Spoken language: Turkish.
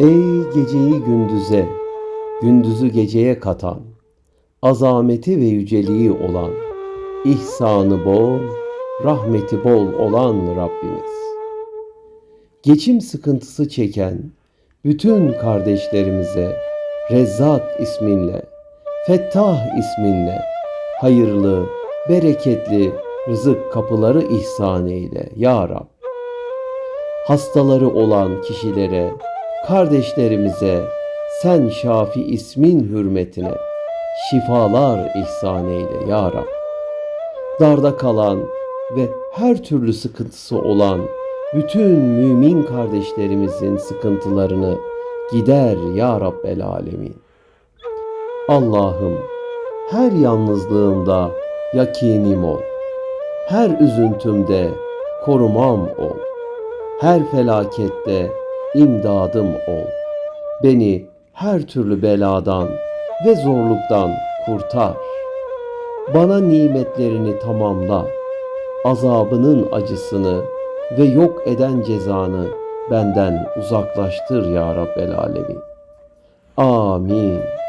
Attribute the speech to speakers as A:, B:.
A: Ey geceyi gündüze, gündüzü geceye katan, azameti ve yüceliği olan, ihsanı bol, rahmeti bol olan Rabbimiz. Geçim sıkıntısı çeken bütün kardeşlerimize Rezzak isminle, Fettah isminle hayırlı, bereketli rızık kapıları ihsan eyle ya Rab. Hastaları olan kişilere, kardeşlerimize sen Şafi ismin hürmetine şifalar ihsan eyle ya Rab. Darda kalan ve her türlü sıkıntısı olan bütün mümin kardeşlerimizin sıkıntılarını gider ya Rabbel Alemin. Allah'ım her yalnızlığımda yakinim ol. Her üzüntümde korumam ol. Her felakette imdadım ol. Beni her türlü beladan ve zorluktan kurtar. Bana nimetlerini tamamla. Azabının acısını ve yok eden cezanı benden uzaklaştır ya Rabbel Alemin. Amin.